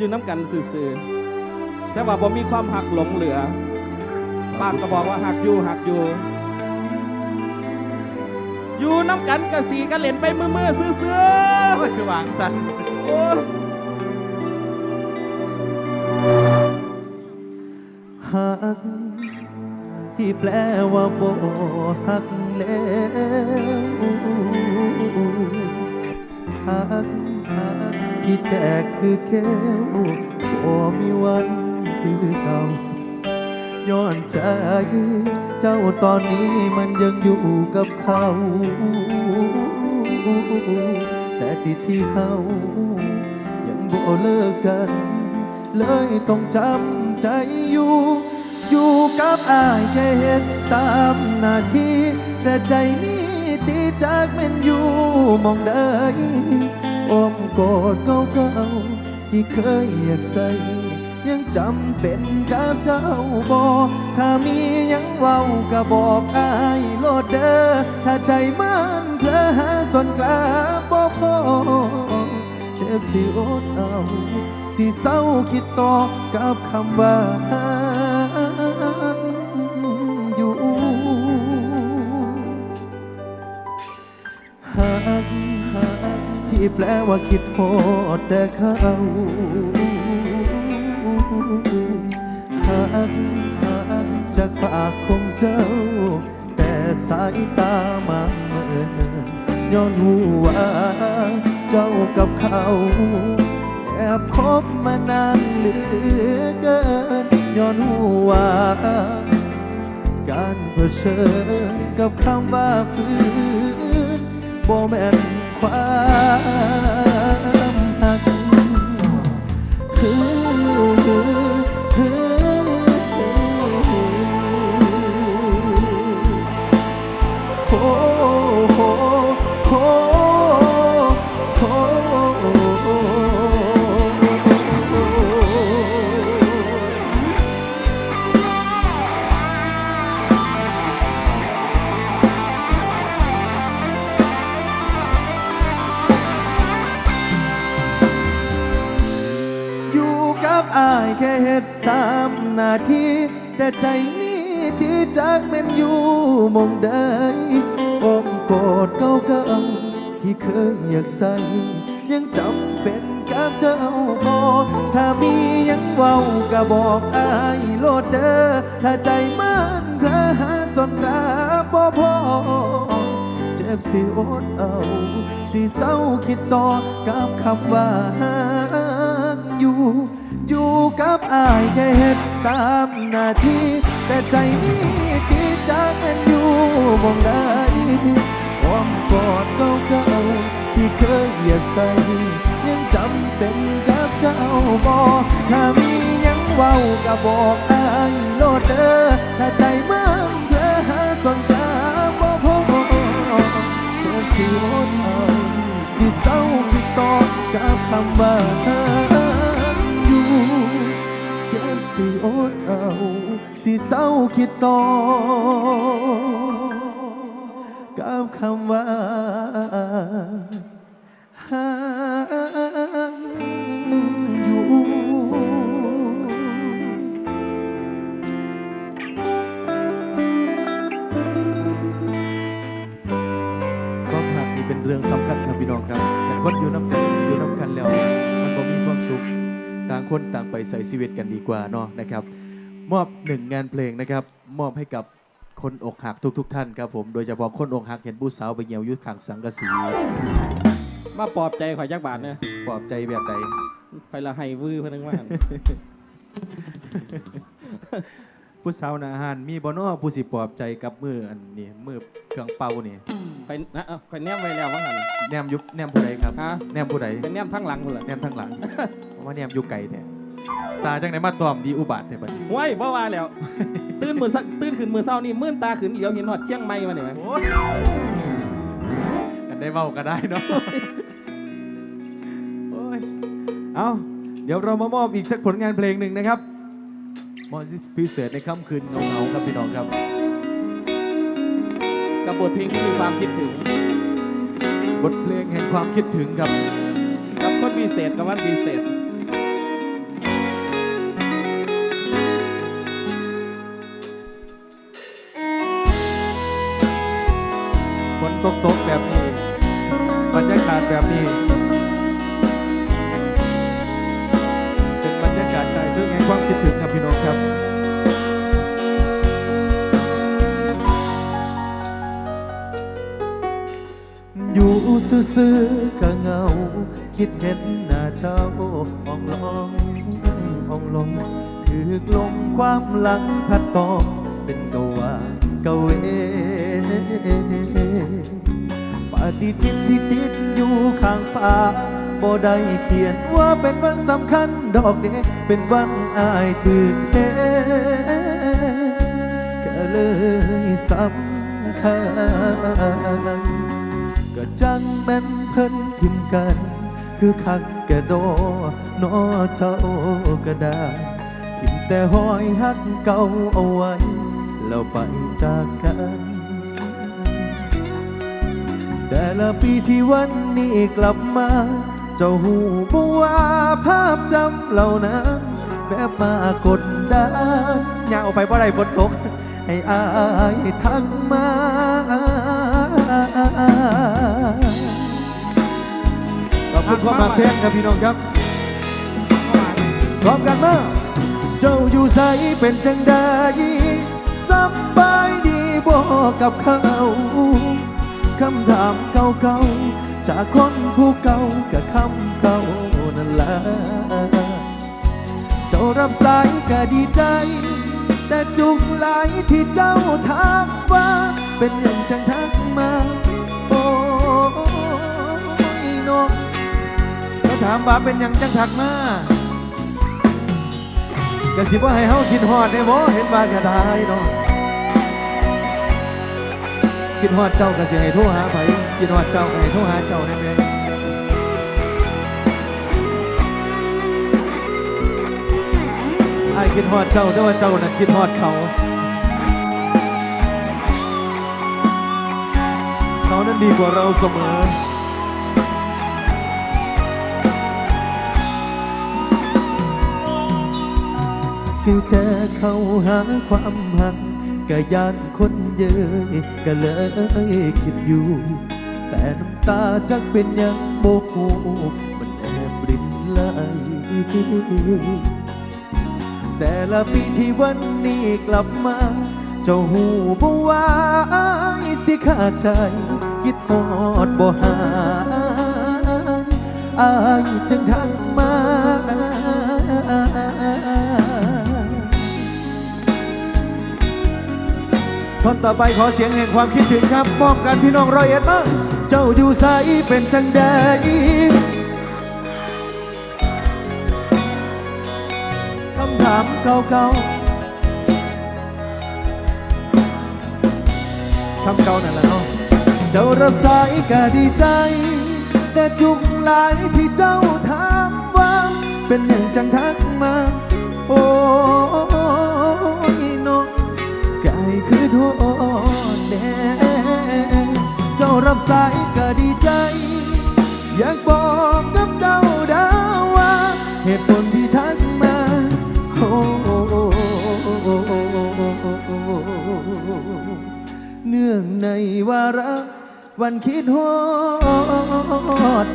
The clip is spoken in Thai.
อยู่น้ำกันซื่อๆแต่ว่าบ่มีความหักหลงเหลือปากก็บอกว่าหักอยู่หักอยู่ อยู่น้ำกันกะสีกะเล่นไปมือมือๆซื่อโอ้ยคือวางสันๆโอ้ยหักที่แปลว่าบ่หักแล้วหักหัก ที่แตกคือแก้วบ่มีวันคือเก่าย้อนใจเจ้าตอนนี้มันยังอยู่กับเขา แต่ติดที่เฮายังบ่เลิกกัน เลยต้องจำใจอยู่ อยู่กับอายแค่เห็นตามหน้าที่ แต่ใจนี้ตีจากแมันอยู่มองได้ อ้อมกอดเก่าๆที่เคยอยากใส่ยังจำเป็นกับเจ้าบอถ้ามียังเว้าก็บอกอายโลดเด้อถ้าใจมันเพลอหาสนกลาบ่พอเจ็บสิอดเอา สิเศร้าคิดต่อกับคำว่า ที่แปลว่าคิดโทษแต่เขาหักหักจากปากของเจ้า แต่สายตามาเมินย้อนหูว่าเจ้ากับเขาแอบคบมานานเหลือเกินย้อนหัวาการเผชิญกับคำว่าฝืนบ่แม่น ความหัก หน้าที่ แต่ใจนี้ที่จากแม่นอยู่มองใดอ้อมโกอดเก่าๆที่เคยอยากใส่ ยังจำเป็นกับเจ้าบอถ้ามียังเว้าก็บอกอายโลดเดอถ้าใจมันกระหาสนราบ่พอเจ็บสิอดเอา สิเศร้าคิดต่อกับคำว่าอยู่ อยู่กับอายแค่เฮ็ด ตามหน้าที่แต่ใจนี้ตีจากแมันอยู่มองได้ความกอดเก่าๆที่เคยอยากใส่ยังจำเป็นกับเจ้าบอถ้ามียังเว้าก็บอกอายโลดเด้อถ้าใจมันเพลอหาสนตาบ่พอเจ็บสิอดเอาสิเศร้าคิดต่อกับคำว่า สิอดเอาสิเศร้าคิดต่อกับคำว่าหัก คนต่างไปใส่ชีวิตกันดีกว่าเนาะนะครับ มอบหนึ่งงานเพลงนะครับ มอบให้กับคนอกหักทุกๆท่านครับผมโดยเฉพาะคนอกหักเห็นผู้สาวไปเหี่ยวอยุดขังสังกะสีมาปลอบใจข่อยจักบาทเนี่ยปลอบใจแบบใดข่อยละให้วื้อเพนนึงว่าหั่นผู้สาวนาหารมีบ่เนอผู้สิปลอบใจกับมืออันนี้มือเครื่องเป่านี่ไปนะเอ้าข่อยแนมไว้แล้วว่าหันแนมยุบแนมผู้ใดครับฮะแนมผู้ใดเป็นแนมทั้งหลังพุ่นล่ะแนมทางหลัง เพราะว่าแนมอยู่ไกลแท้ตาจังไหนมาตอมดีอุบาทแท้บัดนี้ห้วยบ่ว่าแล้ว ตื่นมือสักตื่นขึ้นมือเช้านี่มื่นตาขึ้นเหลียวเห็นฮอดเชียงใหม่มานี่ไหมโอ้ยกันได้เว้าก็ได้เนาะโอ้ยเอาเดี๋ยวเรามามอบอีกสักผลงานเพลงหนึ่งนะครับมอบพิเศษในค่ำคืนเงาๆครับพี่น้องครับ กับบทเพลงที่มีความคิดถึง บทเพลงแห่งความคิดถึงครับ กับคนพิเศษกับวันพิเศษ ตกตกแบบนี้ บรรยากาศแบบนี้ เป็นบรรยากาศใจทึ่งแห่งความคิดถึงครับพี่น้องครับอยู่ซื่อๆก็เงา คิดเห็นหน้าเจ้าอ่องลองอ่องลงถือกลมความหลังพัดตองเป็นกว่าเกเว ปฏิทินที่ติดอยู่ข้างฟ้าบ่ได้เขียนว่าเป็นวันสำคัญดอกเดเป็นวันอายถือเทก็เลยสำคัญก็จังแม่นเพิ่นทิมกัน คือคักแกโดนอเจ้าก็ได้ทิมแต่หอยหักเก่าเอาไว้แล้วไปจากกัน แต่ละปีที่วันนี้กลับมา เจ้าหูบว่าภาพจำเหล่านั้นแบบมากดดันอย่าเอาไปบ่ได้ฝนตก ให้อายทักมาขอบคุณความมาแพงครับพี่น้องครับ พร้อมกันมาเจ้าอยู่ใสเป็นจังใดสำบายดีบอกกับเขา คำถามเก่าๆ จากคนผู้เก่ากับคำเก่านั่นแหละเจ้ารับสายก็ดีใจ แต่จุกหลายที่เจ้าถามว่า เป็นอย่างจังทักมา โอ้ยน้องก็ถามว่าเป็นหยังจังถักมากะสิบ่าให้เฮาคิดฮอดได้บ่เห็นว่าก็ได้เนาะ คิดฮอดเจ้าก็สิให้โทรหาไผคิดฮอดเจ้าก็ให้โทรหาเจ้าได้ไหมไอ้คิดฮอดเจ้าแต่ว่าเจ้านั้นคิดฮอดเขา เขานั้นดีกว่าเราเสมอสิเจอเข้าหาความหัก ก็ยานคนเยยก็เลยคิดอยู่ แต่น้ำตาจักเป็นยังโมโหมันแอบรินไหลแต่ละปีที่วันนี้กลับมา เจ้าหูบ่ว่าอายสิขาดใจ คิดฮอดบ่หาอายจึงทักมา คนต่อไปขอเสียงแห่งความคิดถึงครับมอบกันพี่น้องร้อยเอ็ดมาเจ้าอยู่ใสเป็นจังใดคำถามเก่าๆคำเก่านั่นแหละเนาะเจ้ารับสายก็ดีใจ แต่จุกหลายที่เจ้าถามว่า เป็นอย่างจังทักมา โอ้ คือโดนแน่เจ้ารับสายก็ดีใจ อยากบอกกับเจ้าดาว่า เหตุผลที่ทักมาโอ้เนื่องในวาระวันคิดฮอด